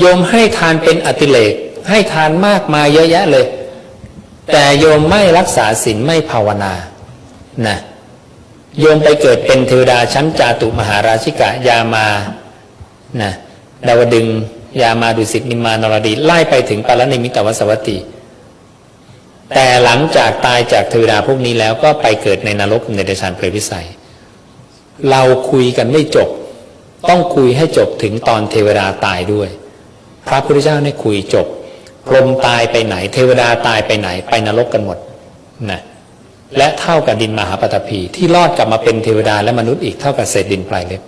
โยมให้ทานเป็นอติเลก ให้ทานมากมายเยอะแยะเลย แต่โยมไม่รักษาศีลไม่ภาวนานะโยมไปเกิดเป็นเทวดาชั้นจาตุมหาราชิกะยามานะดาวดึงยามาดุสิตนิมมานรดีไล่ไปถึงปารณิมิตวสวัตติ แต่หลังจากตายจากเทวดาพวกนี้แล้วก็ไปเกิดในนรกในเดชานเปรตวิสัย เราคุยกันไม่จบ ต้องคุยให้จบถึงตอนเทวดาตายด้วย พระพุทธเจ้าเนี่ยคุยจบ พรหมตายไปไหน เทวดาตายไปไหน ไปนรกกันหมดนะและเท่ากับดินมหาปฐพีที่รอดกลับมาเป็นเทวดาและมนุษย์อีกเท่ากับเศษดินปลายเล็บ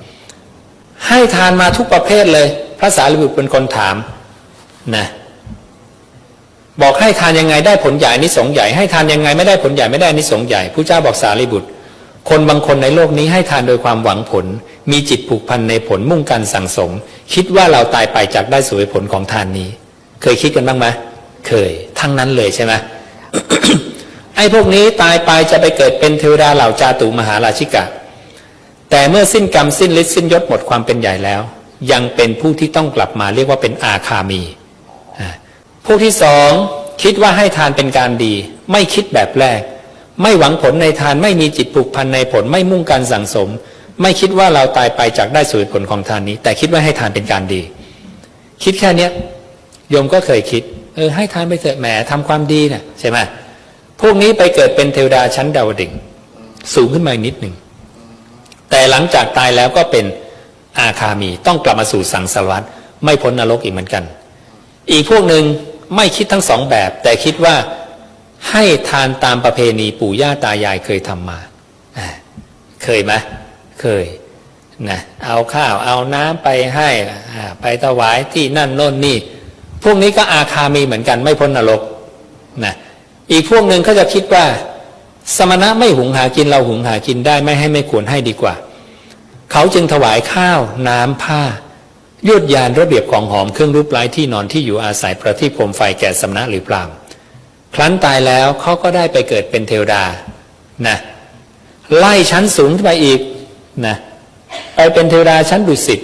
ให้ทานมาทุกประเภทเลย พระสารีบุตรเป็นคนถามนะบอกให้ทานยังไงได้ผลใหญ่นิสงใหญ่ให้ทานยังไงไม่ได้ผลใหญ่ไม่ได้นิสงใหญ่ผู้เจ้าบอกสารีบุตร คนบางคนในโลกนี้ให้ทานโดยความหวังผล มีจิตผูกพันในผลมุ่งการสั่งสม คิดว่าเราตายไปจากได้สวยผลของทานนี้ เคยคิดกันบ้างไหมเคย ทั้งนั้นเลยใช่ไหมไอ้พวกนี้ตายไปจะไปเกิดเป็นเทวดาเหล่าจาตุมหาราชิกะ แต่เมื่อสิ้นกรรมสิ้นฤทธิ์สิ้นยศหมดความเป็นใหญ่แล้ว ยังเป็นผู้ที่ต้องกลับมาเรียกว่าเป็นอาคามีผู้ที่สองคิดว่าให้ทานเป็นการดี ไม่คิดแบบแรก ไม่หวังผลในทานไม่มีจิตผูกพันในผลไม่มุ่งการสั่งสม ไม่คิดว่าเราตายไปจากได้สวยผลของทานนี้ แต่คิดว่าให้ทานเป็นการดี คิดแค่เนี้ยโยมก็เคยคิด เออ ให้ทานไปเถอะแหมทำความดีน่ะใช่ไหมพวกนี้ไปเกิดเป็นเทวดาชั้นดาวดึงส์สูงขึ้นมาอีกนิดหนึ่งแต่หลังจากตายแล้วก็เป็นอาคามีต้องกลับมาสู่สังสารวัฏไม่พ้นนรกอีกเหมือนกัน อีกพวกหนึ่งไม่คิดทั้งสองแบบ แต่คิดว่าให้ทานตามประเพณีปู่ย่าตายายเคยทำมาอ่าเคยไหม เคยนะเอาข้าวเอาน้ำไปให้ไปถวายที่นั่นโน่นนี่ พวกนี้ก็อาคามีเหมือนกันไม่พ้นนรกนะอีกพวกหนึ่งเขาจะคิดว่า สมณะไม่หุงหากินเราหุงหากินได้ไม่ให้ไม่ควรให้ดีกว่า เขาจึงถวายข้าวน้ำผ้ายวดยานระเบียบของหอมเครื่องรูปไล้ที่นอนที่อยู่อาศัยประทีปโคมไฟแก่สมณะหรือพรามครั้นตายแล้วเขาก็ได้ไปเกิดเป็นเทวดานะไล่ชั้นสูงไปอีก นะไปเป็นเทวดาชั้นดุสิต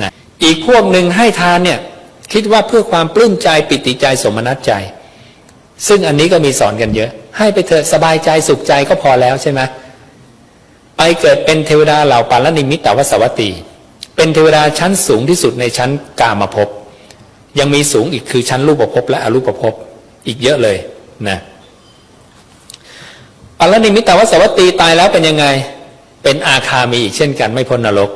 นะอีกพวกหนึ่งให้ทานเนี่ยคิดว่าเพื่อความปลื้มใจปิติใจสมนัตใจ ซึ่งอันนี้ก็มีสอนกันเยอะ ให้ไปเถอะสบายใจสุขใจก็พอแล้วใช่ไหมไปเกิดเป็นเทวดาเหล่าปาลนิมิตตวสวัตี เป็นเทวดาชั้นสูงที่สุดในชั้นกามภพยังมีสูงอีกคือชั้นรูปภพและอรูปภพอีกเยอะเลยนะปาลนิมิตตวสวัตีตายแล้วเป็นยังไง เป็นอาคามีอีกเช่นกันไม่พ้นนรก